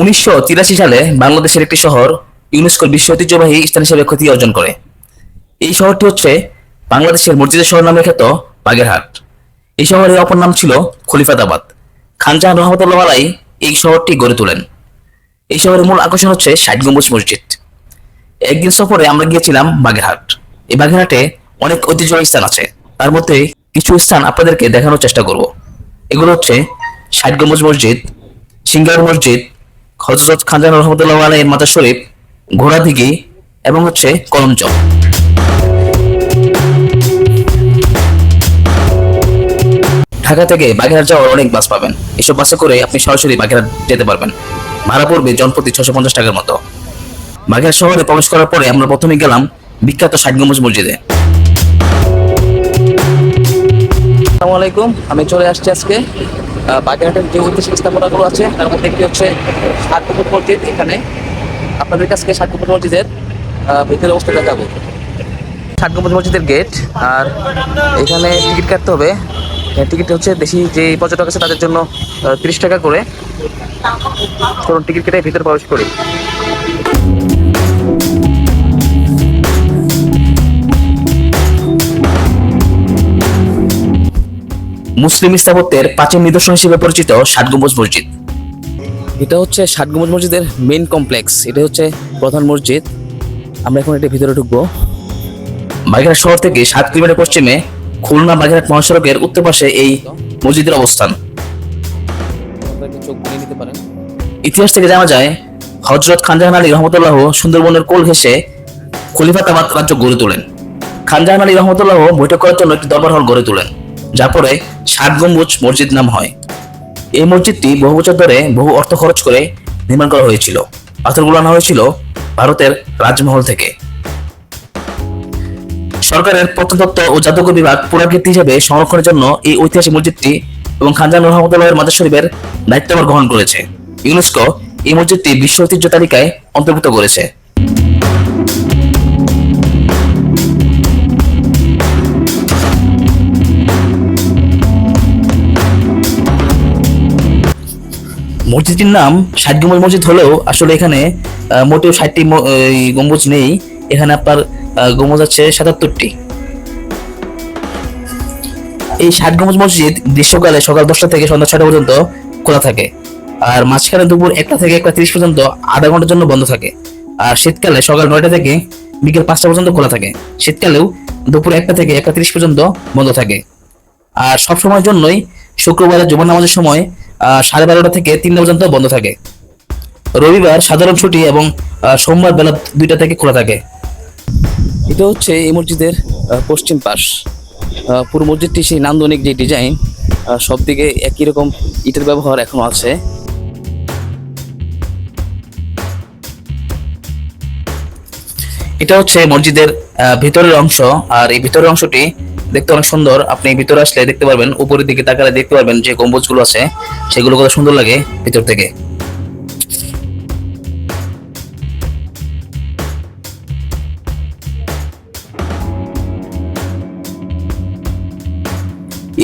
উনিশশো তিরাশি সালে বাংলাদেশের একটি শহর ইউনেস্কোর বিশ্ব ঐতিহ্যবাহী স্থান হিসেবে খ্যাতি অর্জন করে। এই শহরটি হচ্ছে বাংলাদেশের মসজিদের শহর নামে খ্যাত বাগেরহাট। এই শহরের অপর নাম ছিল খলিফাতাবাদ খানজাহান রহমতুল্লাহ আলাই এই শহরটি গড়ে তোলেন। এই শহরের মূল আকর্ষণ হচ্ছে ষাট গম্বুজ মসজিদ। একদিন সফরে আমরা গিয়েছিলাম বাগেরহাট। এই বাগেরহাটে অনেক ঐতিহ্যবাহী স্থান আছে। তার মধ্যে কিছু স্থান আপনাদেরকে দেখানোর চেষ্টা করব। এগুলো হচ্ছে ষাট গম্বুজ মসজিদ, সিঙ্গার মসজিদ হজরত খানজান রহমতুল্লাহ আলাইয়ের মাতা শরীফ ঘোড়া দিঘি এবং হচ্ছে কলমচক ঢাকা থেকে বাগেরহাট যাওয়ার অনেক বাস পাবেন। এসব বাসে করে আপনি সরাসরি বাগেরহাট যেতে পারবেন। ভাড়া পড়বে জনপ্রতি ছশো পঞ্চাশ টাকার মতো। বাগেরহাট শহরে প্রবেশ করার পরে আমরা প্রথমে গেলাম বিখ্যাত ষাট মসজিদে। আসসালামু আলাইকুম, আমি চলে আসছি আজকে। বাগেরহাটের যে ঐতিহাসিক স্থাপনাগুলো আছে, তার মধ্যে একটি হচ্ছে ষাট মসজিদ। এখানে আপনাদের কাছে গম্বুজ মসজিদের ভিতরে অবস্থা দেখাবো। ষাট গম্বুজ মসজিদের গেট আর এখানে টিকিট কাটতে হবে। টিকিট হচ্ছে বেশি যে পর্যটক আছে, তাদের জন্য তিরিশ টাকা করে। চলুন টিকিট কেটে ভিতরে প্রবেশ করি। মুসলিম স্থাপত্যের প্রাচীন নিদর্শন হিসেবে পরিচিত ষাট গম্বুজ মসজিদ। এটা হচ্ছে ষাট গম্বুজ মসজিদের মেইন কমপ্লেক্স এটা হচ্ছে প্রধান মসজিদ। আমরা এখন এটা ভিতরে ঢুকবো। বাগেরহাট শহর থেকে সাত কিলোমিটার পশ্চিমে খুলনা বাগেরহাট মহাসড়কের উত্তর পাশে এই মসজিদের অবস্থান। ইতিহাস থেকে জানা যায় হজরত খানজাহান আলী রহমতুল্লাহ সুন্দরবনের কোল ঘেঁষে খলিফাতাবাদ রাজ্য গড়ে তোলেন। খানজাহান আলী রহমতুল্লাহ বৈঠক করার জন্য একটি দরবার হল গড়ে তোলেন যা পরে ষাট গম্বুজ মসজিদ নাম হয়। এই মসজিদটি বহু বছর ধরে বহু অর্থ খরচ করে নির্মাণ করা হয়েছিল। পাথরগুলো আনা হয়েছিল ভারতের রাজমহল থেকে। সরকারের প্রত্নতত্ত্ব ও জাদুঘর বিভাগ পুরাকীর্তি হিসেবে সংরক্ষণের জন্য এই ঐতিহাসিক মসজিদটি এবং খানজান রহমতুল্লাহের মাজার শরীফের দায়িত্বভার গ্রহণ করেছে। ইউনেস্কো এই মসজিদটি বিশ্ব ঐতিহ্য তালিকায় অন্তর্ভুক্ত করেছে। মসজিদটির নাম ষাট গম্বুজ মসজিদ হলেও আসলে এখানে মোটেও ষাটটি গম্বুজ নেই। এখানে আপনার গম্বুজ আছে সাতাত্তরটি। এই ষাট গম্বুজ মসজিদ গ্রীষ্মকালে সকাল দশটা থেকে সন্ধ্যা ছটা পর্যন্ত খোলা থাকে। আর মাঝখানে দুপুর একটা থেকে একটা তিরিশ পর্যন্ত আধা ঘণ্টার জন্য বন্ধ থাকে। আর শীতকালে সকাল নয়টা থেকে বিকেল পাঁচটা পর্যন্ত খোলা থাকে। শীতকালেও দুপুর একটা থেকে একটা তিরিশ পর্যন্ত বন্ধ থাকে। আর সব সময়ের জন্যই শুক্রবারে জুমার নামাজের সময় সাড়ে বারোটা থেকে তিনটা পর্যন্ত বন্ধ থাকে। রবিবার সাধারণ ছুটি এবং সোমবার বেলা দুইটা থেকে খোলা থাকে। এটা হচ্ছে এই মসজিদের পশ্চিম পাশ। পুরো মসজিদটি সেই নান্দনিক যে ডিজাইন সব দিকে একই রকম ইটের ব্যবহার এখনও আছে। এটা হচ্ছে মসজিদের আহ, ভিতরের অংশ। আর এই ভিতরের অংশটি দেখতে অনেক সুন্দর। আপনি ভিতরে আসলে দেখতে পারবেন, উপরের দিকে তাকালে দেখতে পারবেন যে গম্বুজগুলো আছে, সেগুলো কত সুন্দর লাগে ভিতর থেকে।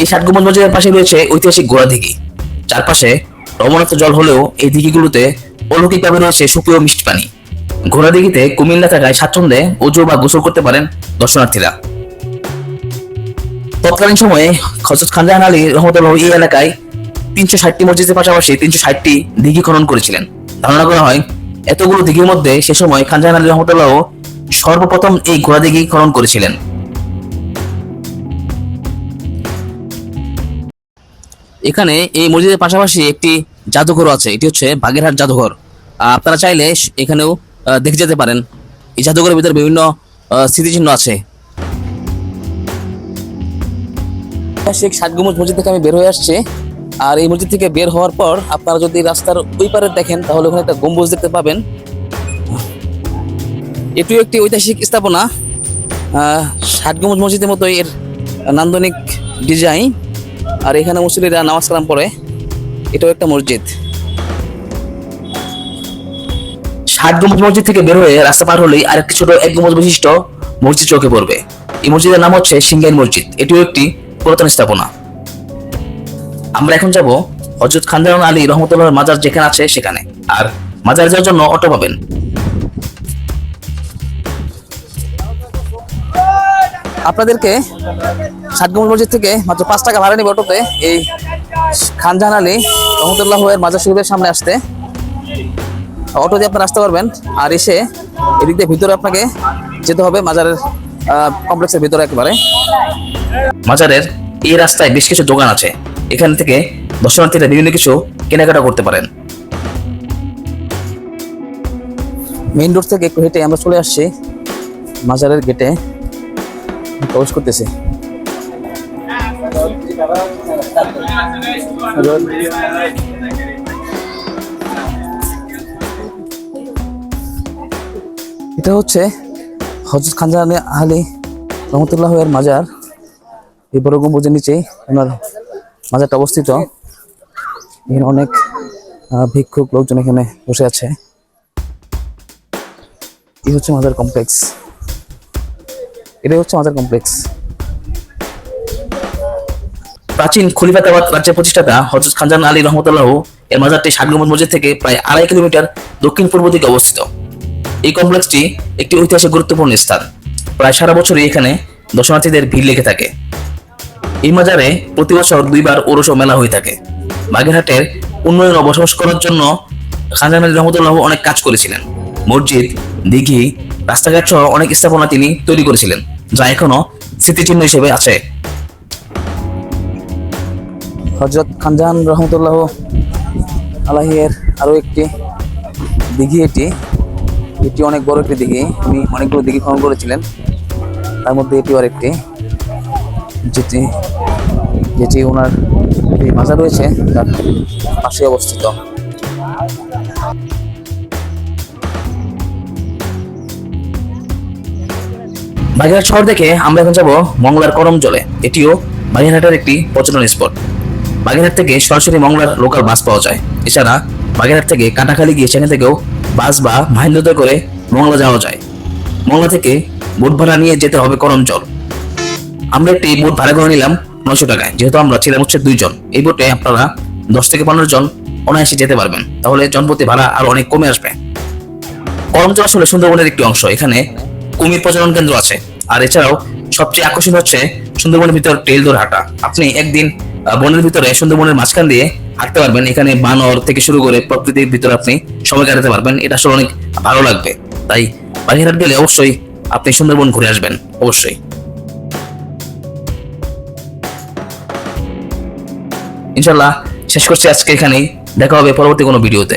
এই ষাট গম্বুজ মসজিদের পাশে রয়েছে ঐতিহাসিক গোড়া দিঘি। চারপাশে রমণাক্ত জল হলেও এই দিঘিগুলোতে অলৌকিকভাবে রয়েছে সুপ্রিয় মিষ্টি পানি। ঘোড়া দিঘিতে কুমিল্লা থাকায় স্বাচ্ছন্দ্যে অজু বা গোসল করতে পারেন দর্শনার্থীরা। তৎকালীন সময়ে হজরত খানজাহান আলী রহমতুল্লাহ এই এলাকায় তিনশো ষাটটি মসজিদের পাশাপাশি তিনশো ষাটটি দিঘি খনন করেছিলেন। ধারণা করা হয়, এতগুলো দিঘির মধ্যে সে সময় খানজাহান আলী রহমতুল্লাহ সর্বপ্রথম এই ঘোড়া দিঘি খনন করেছিলেন। এখানে এই মসজিদের পাশাপাশি একটি জাদুঘর আছে, এটি হচ্ছে বাগেরহাট জাদুঘর। আপনারা চাইলে এখানেও দেখে যেতে পারেন। এই জাদুঘরের ভিতরে বিভিন্ন স্মৃতিচিহ্ন আছে। শেখ ষাট গম্বুজ মসজিদ থেকে আমি বের হয়ে আসছি। আর এই মসজিদ থেকে বের হওয়ার পর আপনারা যদি রাস্তার ওই পারে দেখেন, তাহলে ওখানে একটা গম্বুজ দেখতে পাবেন। এটিও একটি ঐতিহাসিক স্থাপনা। ষাট গম্বুজ মসজিদের মতো এর নান্দনিক ডিজাইন। আর এখানে মুসলিরা নামাজ কালাম পড়ে। এটাও একটা মসজিদ। ষাট গম্বুজ মসজিদ থেকে বের হয়ে রাস্তা পার হলেই আরেকটি ছোট এক গম্বুজ বিশিষ্ট মসজিদ চোখে পড়বে। এই মসজিদের নাম হচ্ছে সিঙ্গাইন মসজিদ। এটিও একটি পুরাতন স্থাপনা। আমরা এখন যাব হজরত খানজান আলী রহমতুল্লাহ মাজার যেখানে আছে সেখানে। আর মাজার যাওয়ার জন্য অটো পাবেন। আপনাদেরকে ষাটগম্বুজ মসজিদ থেকে মাত্র পাঁচ টাকা ভাড়া নিব অটোতে এই খানজাহান আলী রহমতুল্লাহ এর মাজার শরীফের সামনে আসতে। অটো দিয়ে আপনারা আসতে পারবেন। আর এসে এদিক দিয়ে ভিতরে আপনাকে যেতে হবে মাজারের কমপ্লেক্সের ভিতরে একেবারে। মাজারের এই রাস্তায় বেশ কিছু দোকান আছে। এখান থেকে দর্শনার্থীরা বিভিন্ন কিছু কেনাকাটা করতে পারেন। মেইন রোড থেকে একটু হেঁটে আমরা চলে আসছি। মাজারের গেটে প্রবেশ করতেছি। এটা হচ্ছে হজরত খানজাহান আলী রহমতুল্লাহ এর মাজার। এই বড় গম্বুজের নিচে ওনার মাজারটা অবস্থিত। এখানে অনেক ভিক্ষুক লোকজন এখানে বসে আছে। এই হচ্ছে মাজার কমপ্লেক্স। এটাই হচ্ছে মাজার কমপ্লেক্স। প্রাচীন খলিফাতাবাদ রাজ্যের প্রতিষ্ঠাতা হজরত খানজান আলী রহমতুল্লাহ এর মাজারটি গম্বুজ মসজিদ থেকে প্রায় আড়াই কিলোমিটার দক্ষিণ পূর্ব দিকে অবস্থিত। এই কমপ্লেক্সটি একটি ঐতিহাসিক গুরুত্বপূর্ণ স্থান। প্রায় সারা বছরই এখানে দর্শনার্থীদের ভিড় লেগে থাকে। এই মাজারে প্রতি বছর দুইবার ওরস মেলা হয়ে থাকে। বাগেরহাটের উন্নয়ন বসবাস করার জন্য খানজান আলী রহমতুল্লাহ অনেক কাজ করেছিলেন। মসজিদ, দিঘি, রাস্তাঘাট সহ অনেক স্থাপনা তিনি তৈরি করেছিলেন, যা এখনও স্মৃতিচিহ্ন হিসেবে আছে। হজরত খানজাহান রহমতুল্লাহ আলাহিয়ের আরও একটি দিঘি এটি। এটি অনেক বড় একটি দিঘি। উনি অনেকগুলো দিঘি খনন করেছিলেন। তার মধ্যে এটিও আরেকটি, যেটি যেটি ওনার যে মাজার রয়েছে, তার পাশে অবস্থিত। বাগেরহাট শহর থেকে আমরা এখন যাব মংলার করম জলে এটিও বাগেরহাটের একটি পর্যটন স্পট। বাগেরহাট থেকে সরাসরি মংলার লোকাল বাস পাওয়া যায়। এছাড়া বাগেরহাট থেকে কাটাখালি গিয়ে সেখান থেকেও বাস বা মাহিন্দ্রতে করে মংলা যাওয়া যায়। মংলা থেকে বোট ভাড়া নিয়ে যেতে হবে করমচল আমরা একটি বোট ভাড়া করে নিলাম। নশো টাকায়। যেহেতু আমরা ছিলাম হচ্ছে দুইজন, এই বোটে আপনারা দশ থেকে পনেরো জন অনায়াসে যেতে পারবেন। তাহলে জনপ্রতি ভাড়া আর অনেক কমে আসবে। করমচল আসলে সুন্দরবনের একটি অংশ, এখানে কুমির প্রজনন কেন্দ্র আছে। আর এছাড়াও সবচেয়ে আকর্ষণ হচ্ছে সুন্দরবনের ভিতর টেল দৌড় হাঁটা। আপনি একদিন বনের ভিতরে সুন্দরবনের মাঝখান দিয়ে হাঁটতে পারবেন, এখানে বানর থেকে শুরু করে প্রকৃতির ভিতরে আপনি সময় কাটাতে পারবেন, এটা আসলে অনেক ভালো লাগবে। তাই বাগেরহাট গেলে অবশ্যই আপনি সুন্দরবন ঘুরে আসবেন, অবশ্যই। ইনশাল্লাহ শেষ করছি আজকে এখানেই। দেখা হবে পরবর্তী কোনো ভিডিওতে।